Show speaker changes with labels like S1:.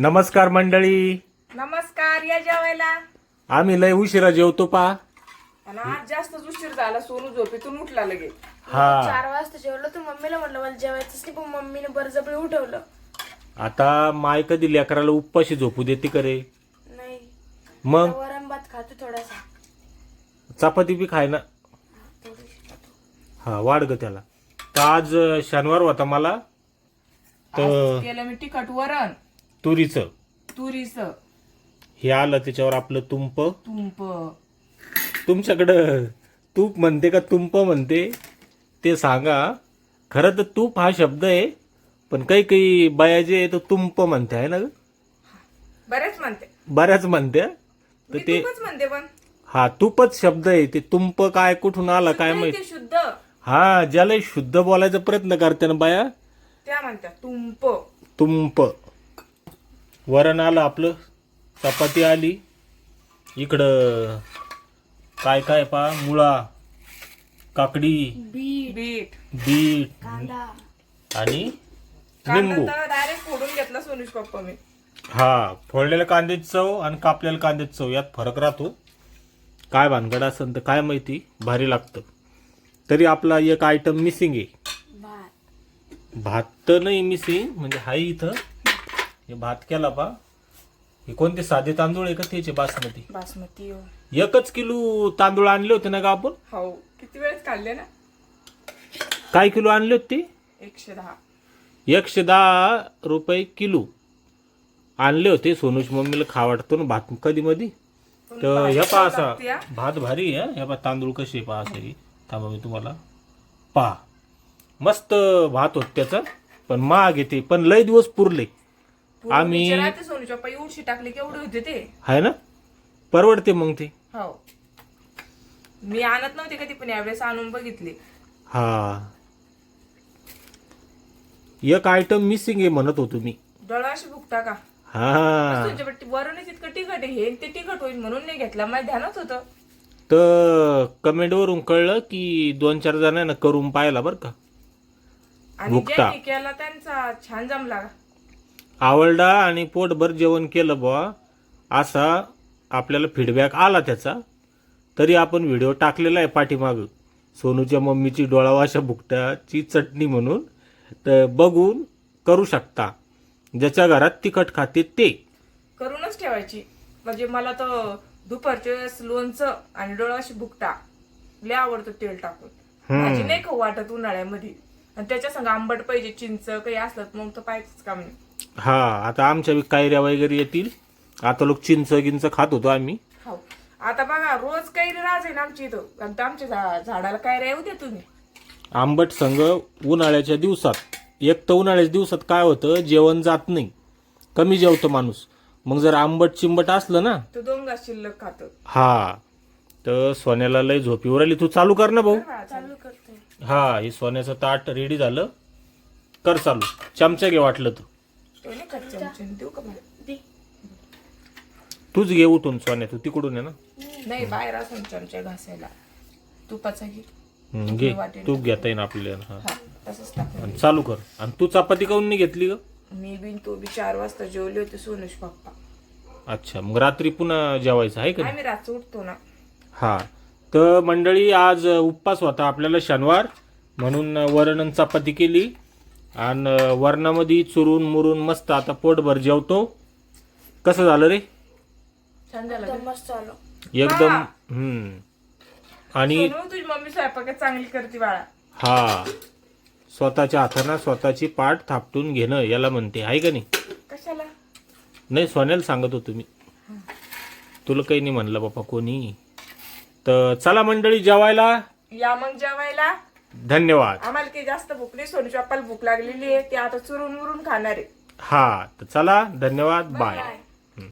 S1: नमस्कार मंडळी.
S2: नमस्कार या जेवायला.
S1: आम्ही लय उशिरा जेवतो पा.
S2: आणि आज जास्तच उशीर झाला सोनू झोपेतून उठला लगे
S1: हा.
S3: चार वाजता जेवलो तर मम्मीला म्हटलं मला जेवायचंच नाही. पण मम्मीने बरजबरी उठवलं.
S1: आता माय कधी लेकराला उपवाशी झोपू देते करे
S3: नाही.
S1: मग?
S3: वरण भात खातो थोडासा.
S1: चपाती बी खाय ना. हा वाढ ग त्याला. तर आज अं, शनिवार होता मला. तर
S2: केलं मी तिखट वरण.
S1: तुरीचं.
S2: तुरीच.
S1: हे आलं त्याच्यावर आपलं तुंप.
S2: तुंप.
S1: तुमच्याकडं तूप म्हणते का तुंप म्हणते? ते सांगा. खरं तर तूप हा शब्द आहे पण काही काही बाया जे आहे तो तुंप म्हणते आहे ना ग?
S2: बरेच म्हणते.
S1: बऱ्याच म्हणते तर
S2: मी
S1: ते
S2: म्हणते पण.
S1: हा तुपच शब्द आहे. ते तुंप काय कुठून आला काय
S2: नाही
S1: माहीत?
S2: ते शुद्ध.
S1: हा ज्याला शुद्ध बोलायचा प्रयत्न करते ना बाया
S2: त्या म्हणतात तुंप.
S1: तुंप. वरण आलं आपलं चपाती आली. इकडं काय काय पा मुळा काकडी
S3: बीट.
S2: बीट.
S1: बीट
S3: कांदा.
S1: आणि लिंबू.
S2: डायरेक्ट फोडून घेतला सोनूश पप्पा मी.
S1: हा फोडलेल्या कांद्याची चव आणि कापलेल्या कांद्याची चव यात फरक राहतो. काय भानगड असेल तर काय माहिती भारी लागतं. तरी आपला एक आयटम मिसिंग आहे.
S3: भात.
S1: भात तर नाही मिसिंग म्हणजे हाय इथं. हे भात केला पा. हे कोणते साधे तांदूळ आहे का त्याचे? बासमती.
S2: बासमती हो.
S1: एकच किलो तांदूळ आणले होते ना का आपण?
S2: हो. किती वेळेस खाल्ले ना?
S1: काय किलो आणले होते? ते
S2: एकशे दहा.
S1: एकशे दहा रुपये किलो आणले होते. सोनूश मम्मीला खा वाटतो ना भात कधी मधी तर ह्या पहा असा
S2: हा.
S1: भात भारी आहे ह्या पहा तांदूळ कसे पहा असे. थांबा मी तुम्हाला पहा. मस्त भात होत त्याचा. पण महाग येते पण लय दिवस पुरले. आम्ही-
S2: राहते सोनूश पप्पा एवढी टाकली केवढे होते ते.
S1: आहे ना? परवडते मग ते.
S2: हो. मी आणत नव्हते कधी पण यावेळेस आणून बघितले.
S1: हा. एक आयटम मिसिंग आहे म्हणत होतो मी.
S2: डळाशी भुकता का
S1: हा.
S2: तुमच्या पट्टी वरूनच इतकं तिखट आहे हे ते तिखट होईल म्हणून नाही घेतला. माझ्या ध्यानात होतं.
S1: तर कमेंटवरून कळलं की दोन चार जणांना करून पाहिला बरं का.
S2: आणि
S1: भुकटा.
S2: ज्यांनी केला त्यांचा छान जमला.
S1: आवडला आणि पोटभर जेवण केलं बुवा असा आपल्याला फीडबॅक आला त्याचा. तरी आपण व्हिडिओ टाकलेला आहे पाठीमागं. सोनूच्या मम्मीची डोळावाशा भुकट्याची चटणी म्हणून तर बघून करू शकता. ज्याच्या घरात तिखट खाते ते.
S2: करूनच ठेवायची. म्हणजे मला तर दुपारच्या वेळेस लोणचं आणि डोळाशी भुकटा लय आवडतं तेल टाकून. भाजी नाही खाऊ वाटत उन्हाळ्यामध्ये. आणि त्याच्या संग आंबट पाहिजे चिंच काही असलं मग तर पाहिजेच काम नाही.
S1: हा आता आमच्या बी कायऱ्या वगैरे येतील. आता लोक चिंच गिंच खात होतो आम्ही.
S2: हो. आता बघा रोज काही राज आहे ना आमच्या इथं. आणि त्या आमच्या झा- झाडाला काय येऊ दे तुम्ही.
S1: आंबट संघ उन्हाळ्याच्या दिवसात. एक तर उन्हाळ्याच्या दिवसात काय होतं जेवण जात नाही. कमी जेवतो माणूस. मग जर आंबट चिंबट असलं ना?
S2: तो दोन घास शिल्लक खात.
S1: हा. तर सोन्याला लय झोपीवर आली. तू चालू कर ना भाऊ.
S3: चालू करते.
S1: हा हे सोन्याचं ताट रेडी झालं. कर चालू. चमचा घे वाटलं तर.
S2: तो नाही खात चमचे. देऊ का बाहेर?
S3: दे.
S1: तूच घे उठून सोन्या तू तिकडून आहे ना.
S2: नाही बाहेर असून चमचा घासायला. तुपाचा घे.
S1: हम्म, घे. तूप घेता येईन आपल्याला हा.
S2: हा तसंच टाक.
S1: आणि चालू कर. आणि तू चपाती काऊन नाही घेतली ग?
S2: मी बिन तो बी चार वाजता जेवले होते सोनुष पप्पा.
S1: अच्छा मग रात्री पुन्हा जेवायचं आहे का नाही?
S2: आम्ही रात्री उठतो ना.
S1: हा. तर मंडळी आज उपवास होता आपल्याला शनिवार. म्हणून वरण आणि चपाती केली. आणि वरणामध्ये चुरून मुरून मस्त आता पोटभर जेवतो. कसं झालं रे?
S2: छान झालं
S3: एकदम मस्त आलो
S1: एकदम हम्म. आणि
S2: सोनू तुझी मम्मी स्वयंपाक चांगली करते बाळा.
S1: हा. स्वतःच्या हाताने स्वतःची पाठ थापटून घेणं याला म्हणते. आहे का नाही?
S2: कशाला?
S1: नाही सोन्याला सांगत होतो मी. तुला काही नाही म्हणलं बापा कोणी. तर चला मंडळी जेवायला.
S2: या मग जेवायला.
S1: धन्यवाद.
S2: आम्हाला काही जास्त भूक नाही सोनूची पप्पाला भूक लागलेली आहे ते आता चुरून मुरून खाणार आहे.
S1: हा तर चला धन्यवाद
S2: बाय